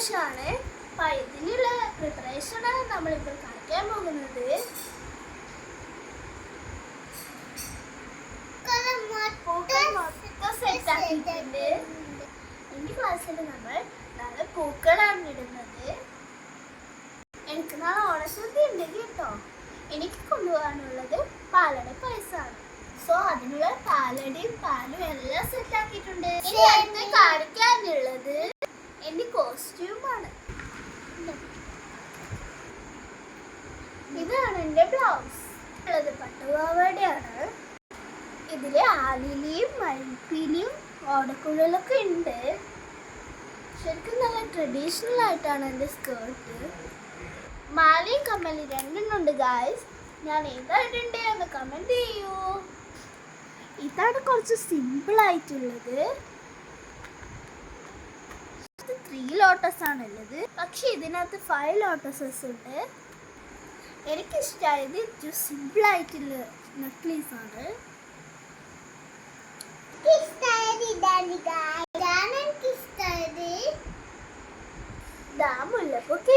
ആഘോഷമാണ് അപ്പൊ ഇതിനുള്ള പ്രിപ്പറേഷനാണ് നമ്മളിപ്പോൾ കളിക്കാൻ പോകുന്നത്. പൂക്കൾ മൊത്തം സെറ്റ് ആക്കിയിട്ടുണ്ട്. ഈ ക്ലാസ്സിൽ നമ്മൾ നല്ല പൂക്കളാണ് ഇടുന്നത്. എനിക്ക് നാളെ ഓണശ്രദ്ധി ഉണ്ട് കേട്ടോ. എനിക്ക് കൊണ്ടുപോകാനുള്ളത് പാലട പായസമാണ്. സോ അതിനുള്ള പാലടയും പാലും എല്ലാം സെറ്റ് ആക്കിയിട്ടുണ്ട്. കാണിക്കാനുള്ളത് എന്റെ കോസ്റ്റ്യൂമാണ്. ഇതാണ് എന്റെ ബ്ലൗസ്. ഉള്ളത് പട്ടുപാവാടയാണ്. ഇതിൽ ആലിലിയും മഴപ്പിലിയും ഓടക്കുഴലൊക്കെ ഉണ്ട്. ശരിക്കും നല്ല ട്രഡീഷണൽ ആയിട്ടാണ് എന്റെ സ്കേർട്ട് മാലയും കമ്മലും രണ്ടെണ്ണുണ്ട് ഗായ്സ് ഞാൻ ഏതായിട്ടുണ്ട്? എന്ന് കമന്റ് ചെയ്യൂ. ഇതാണ് കുറച്ച് സിമ്പിൾ ആയിട്ടുള്ളത് ആണ് ഉള്ളത് പക്ഷെ ഇതിനകത്ത് ഫൈവ് ലോട്ടസസ് ഉണ്ട്. എനിക്കിഷ്ടമായത് ആയിട്ടുള്ള നെക്ലേസ് ആണ്. മുല്ലപ്പൊക്കെ